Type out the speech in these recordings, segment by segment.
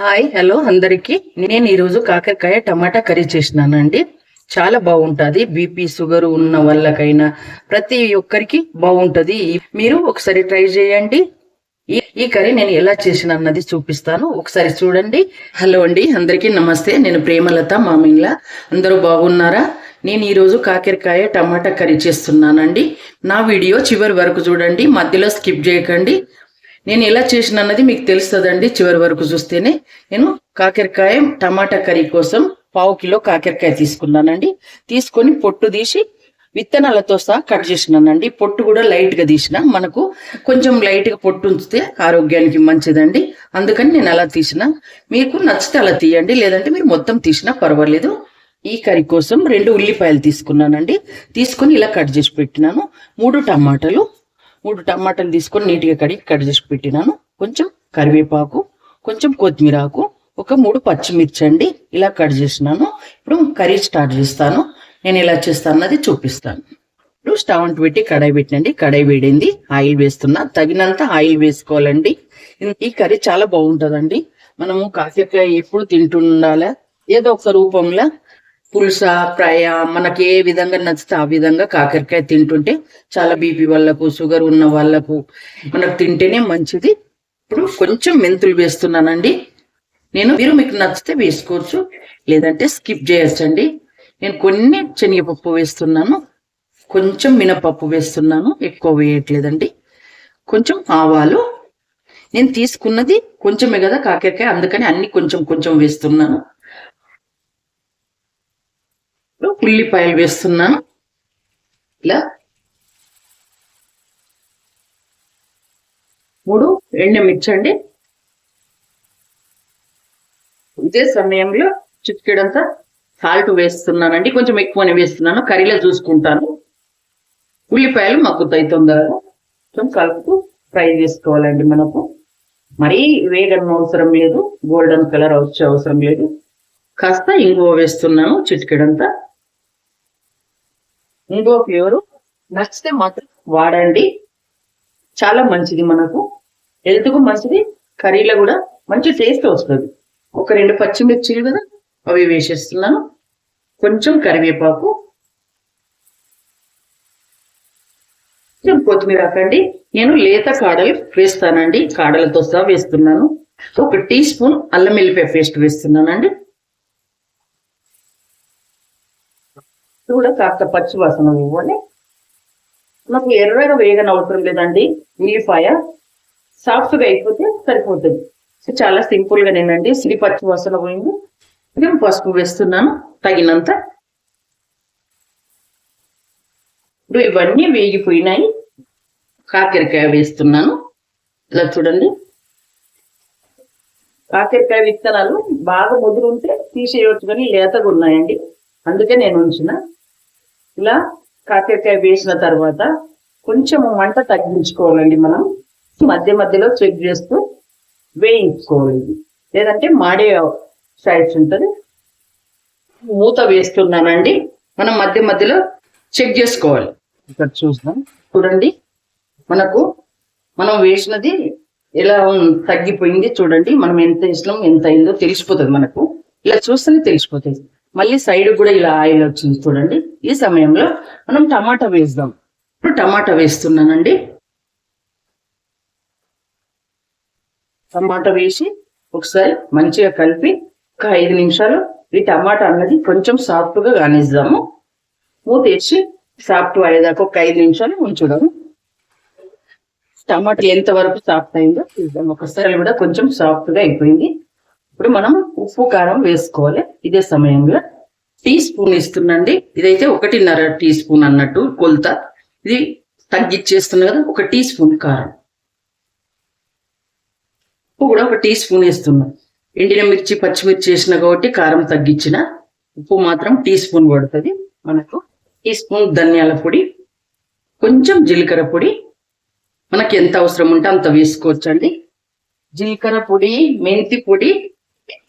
Hi hello అందరికి. నేను ఈరోజు కాకరకాయ టమాటా కర్రీ చేసినానండి. చాలా బాగుంటుంది. బీపీ షుగర్ ఉన్న వాళ్ళకైనా ప్రతి ఒక్కరికి బాగుంటుంది. మీరు ఒకసారి ట్రై చేయండి. ఈ ఈ కర్రీ నేను ఎలా చేసిన అన్నది చూపిస్తాను. ఒకసారి చూడండి. హలో అండి అందరికీ నమస్తే. నేను ప్రేమలత మామిన్ల అందరూ బాగున్నారా? నేను ఈరోజు కాకరకాయ టమాటా కర్రీ చేస్తున్నానండి. నా వీడియో చివరి వరకు చూడండి. మధ్యలో స్కిప్ చేయకండి. నేను ఎలా చేసిన అన్నది మీకు తెలుస్తుందండి చివరి వరకు చూస్తేనే. నేను కాకరకాయ టమాటా కర్రీ కోసం పావు కిలో కాకరకాయ తీసుకున్నానండి. తీసుకొని పొట్టు తీసి విత్తనాలతో సహా కట్ చేసినానండి. పొట్టు కూడా లైట్గా తీసిన. మనకు కొంచెం లైట్గా పొట్టు ఉంచితే ఆరోగ్యానికి మంచిదండి. అందుకని నేను అలా తీసిన. మీకు నచ్చితే అలా తీయండి. లేదంటే మీరు మొత్తం తీసినా పర్వాలేదు. ఈ కర్రీ కోసం రెండు ఉల్లిపాయలు తీసుకున్నానండి. తీసుకొని ఇలా కట్ చేసి పెట్టినాను. మూడు టమాటాలు మూడు టమాటాలు తీసుకొని నీట్గా కడిగి కట్ చేసి పెట్టినాను. కొంచెం కరివేపాకు కొంచెం కొత్తిమీర ఆకు ఒక మూడు పచ్చిమిర్చి అండి. ఇలా కట్ చేసినాను. ఇప్పుడు కర్రీ స్టార్ట్ చేస్తాను. నేను ఎలా చేస్తాను అన్నది చూపిస్తాను. ఇప్పుడు స్టవ్ అంటు పెట్టి కడాయి పెట్టినండి. కడాయి వేడింది. ఆయిల్ వేస్తున్నా. తగినంత ఆయిల్ వేసుకోవాలండి. ఈ కర్రీ చాలా బాగుంటుందండి. మనము కాసేపు ఎప్పుడు తింటుండాలా? ఏదో ఒక రూపంలో పులుస ఫ్రై మనకి ఏ విధంగా నచ్చితే ఆ విధంగా కాకరకాయ తింటుంటే చాలా బీపీ వాళ్ళకు షుగర్ ఉన్న వాళ్ళకు మనకు తింటేనే మంచిది. ఇప్పుడు కొంచెం మెంతులు వేస్తున్నానండి. నేను మీరు మీకు నచ్చితే వేసుకోవచ్చు లేదంటే స్కిప్ చేయొచ్చండి. నేను కొన్ని శనగపప్పు వేస్తున్నాను కొంచెం మినపప్పు వేస్తున్నాను ఎక్కువ వేయట్లేదండి. కొంచెం ఆవాలు. నేను తీసుకున్నది కొంచెమే కదా కాకరకాయ అందుకని అన్ని కొంచెం కొంచెం వేస్తున్నాను ఇప్పుడు ఉల్లిపాయలు వేస్తున్నాను. ఇలా మూడు ఎండుమిర్చి అండి. ఇదే సమయంలో చిటికెడంతా సాల్ట్ వేస్తున్నానండి. కొంచెం ఎక్కువనే వేస్తున్నాను. కర్రీలో చూసుకుంటాను. ఉల్లిపాయలు మగ్గుతాయి తొందరగా కొంచెం కలుపుతూ ఫ్రై చేసుకోవాలండి మనకు. మరీ వేగన అవసరం లేదు. గోల్డెన్ కలర్ వచ్చే అవసరం లేదు. కాస్త ఇంగువ వేస్తున్నాను. చిటికెడంతా ఇంకో ఫ్లేవరు నచ్చితే మాత్రం వాడండి. చాలా మంచిది మనకు. హెల్త్కు మంచిది కర్రీలో కూడా మంచి టేస్ట్ వస్తుంది. ఒక రెండు పచ్చిమిర్చిలు కదా అవి వేసేస్తున్నాను. కొంచెం కరివేపాకు. కొంచెం కొత్తిమీర ఆకండి నేను లేత కాడలు వేస్తానండి. కాడలతో సహా వేస్తున్నాను. ఒక టీ స్పూన్ అల్లం వెల్లిపాయ పేస్ట్ వేస్తున్నానండి. ఇది కూడా కాస్త పచ్చి వాసన ఇవ్వండి నాకు ఎర్రగా వేగన అవసరం లేదండి. ఉల్లిపాయ సాఫ్ట్గా అయిపోతే సరిపోతుంది. సో చాలా సింపుల్గా నేనండి సిరి పచ్చి వాసన పోయింది. కొంచెం పసుపు వేస్తున్నాను. తగినంత. ఇప్పుడు ఇవన్నీ వేగిపోయినాయి. కాకరకాయ వేస్తున్నాను. ఇలా చూడండి. కాకరకాయ విత్తనాలు బాగా ముదురు ఉంటే తీసేయవచ్చు కానీ లేతగా ఉన్నాయండి. అందుకే నేను ఉంచిన. ఇలా కాకరకాయ వేసిన తర్వాత కొంచెం మంట తగ్గించుకోవాలండి మనం. మధ్య మధ్యలో చెక్ చేస్తూ వేయించుకోవాలి. లేదంటే మాడే సైడ్స్ ఉంటుంది. మూత వేస్తున్నానండి. మనం మధ్య మధ్యలో చెక్ చేసుకోవాలి. ఇక్కడ చూద్దాం. చూడండి. మనకు మనం వేసినది ఎలా తగ్గిపోయింది చూడండి. మనం ఎంత వేసినాం ఎంత అయిందో తెలిసిపోతుంది మనకు. ఇలా చూస్తేనే తెలిసిపోతుంది మళ్ళీ సైడ్ కూడా ఇలా ఆయిల్ వచ్చింది చూడండి. ఈ సమయంలో మనం టమాటా వేద్దాం. ఇప్పుడు టమాటా వేస్తున్నానండి. టమాటా వేసి ఒకసారి మంచిగా కలిపి ఒక ఐదు నిమిషాలు ఈ టమాటా అన్నది కొంచెం సాఫ్ట్గా కానిద్దాము మూత వేసి సాఫ్ట్ అయ్యేదాకా ఒక ఐదు నిమిషాలు ఉంచుదాము. టమాటా ఎంత వరకు సాఫ్ట్ అయిందో చూద్దాం. ఒకసారి కూడా కొంచెం సాఫ్ట్గా అయిపోయింది. ఇప్పుడు మనం ఉప్పు కారం వేసుకోవాలి. ఇదే సమయంలో టీ స్పూన్ ఇస్తుందండి ఇదైతే ఒకటిన్నర టీ స్పూన్ అన్నట్టు కొలత. ఇది తగ్గిచ్చేస్తున్నా కదా ఒక టీ స్పూన్ కారం. ఉప్పు కూడా ఒక టీ స్పూన్ వేస్తున్నాం. ఎండిన మిర్చి పచ్చిమిర్చి వేసిన కాబట్టి కారం తగ్గించిన ఉప్పు మాత్రం టీ స్పూన్ పడుతుంది. మనకు టీ స్పూన్ ధనియాల పొడి కొంచెం జీలకర్ర పొడి. మనకి ఎంత అవసరం ఉంటే అంత వేసుకోవచ్చండి. జీలకర్ర పొడి మెంతి పొడి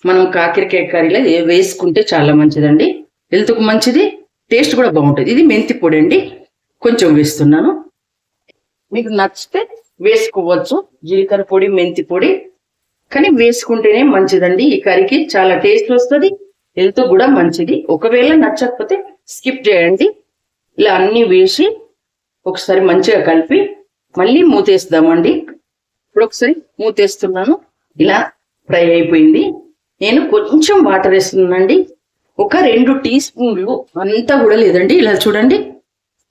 మనం కాకరకాయ కర్రీలో ఏ- వేసుకుంటే చాలా మంచిదండి. హెల్త్కు మంచిది టేస్ట్ కూడా బాగుంటుంది. ఇది మెంతి పొడి అండి. కొంచెం వేస్తున్నాను. మీకు నచ్చితే వేసుకోవచ్చు. జీలకర్ర పొడి మెంతి పొడి. కానీ వేసుకుంటేనే మంచిదండి ఈ కర్రీకి. చాలా టేస్ట్ వస్తుంది హెల్త్ కూడా మంచిది. ఒకవేళ నచ్చకపోతే స్కిప్ చేయండి. ఇలా అన్నీ వేసి ఒకసారి మంచిగా కలిపి మళ్ళీ మూతేస్తామండి. ఇప్పుడు ఒకసారి మూతేస్తున్నాను. ఇలా ఫ్రై అయిపోయింది. నేను కొంచెం వాటర్ వేస్తున్నానండి. ఒక రెండు టీ స్పూన్లు అంతా కూడా లేదండి. ఇలా చూడండి.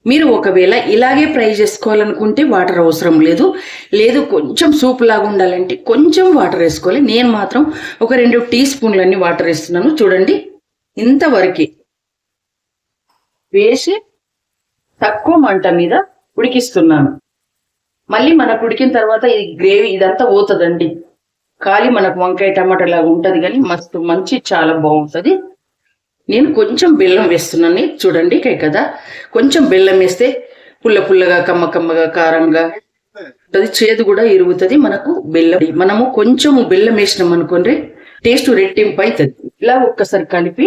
మీరు ఒకవేళ ఇలాగే ఫ్రై చేసుకోవాలనుకుంటే వాటర్ అవసరం లేదు. లేదు కొంచెం సూప్ లాగా ఉండాలంటే కొంచెం వాటర్ వేసుకోవాలి. నేను మాత్రం ఒక రెండు టీ స్పూన్లన్నీ వాటర్ వేస్తున్నాను. చూడండి. ఇంతవరకు వేసి తక్కువ మంట మీద ఉడికిస్తున్నాను. మళ్ళీ మనకు ఉడికిన తర్వాత ఇది గ్రేవీ ఇదంతా పోతుందండి. ఖాళీ మనకు వంకాయ టమాటా లాగా ఉంటుంది కానీ మస్తు మంచి చాలా బాగుంటది. నేను కొంచెం బెల్లం వేస్తున్నాను. చూడండి కై కదా. కొంచెం బెల్లం వేస్తే పుల్ల పుల్లగా కమ్మ కమ్మగా కారంగా అది చేదు కూడా ఇరుగుతుంది మనకు బెల్లం. మనము కొంచెం బెల్లం వేసినాం అనుకోండి టేస్ట్ రెట్టింపు అవుతుంది ఇలా ఒక్కసారి కలిపి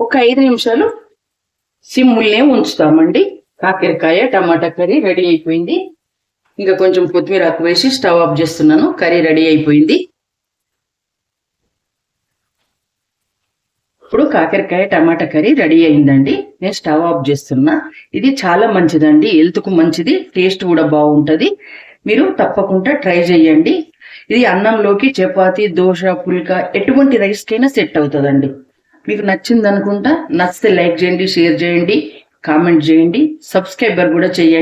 ఒక ఐదు నిమిషాలు సిమ్ముల్నే ఉంచుతామండి. కాకరకాయ టమాటా కర్రీ రెడీ అయిపోయింది. ఇంకా కొంచెం కొత్తిమీర ఆకు వేసి స్టవ్ ఆఫ్ చేస్తున్నాను. కర్రీ రెడీ అయిపోయింది. ఇప్పుడు కాకరకాయ టమాటా కర్రీ రెడీ అయిందండి. నేను స్టవ్ ఆఫ్ చేస్తున్నా. ఇది చాలా మంచిదండి. హెల్త్కు మంచిది. టేస్ట్ కూడా బాగుంటుంది. మీరు తప్పకుండా ట్రై చేయండి. ఇది అన్నంలోకి చపాతి దోశ పుల్కా ఎటువంటి రైస్కైనా సెట్ అవుతుందండి. మీకు నచ్చింది అనుకుంటా నచ్చితే లైక్ చేయండి షేర్ చేయండి కామెంట్ చేయండి సబ్స్క్రైబర్ కూడా చేయండి.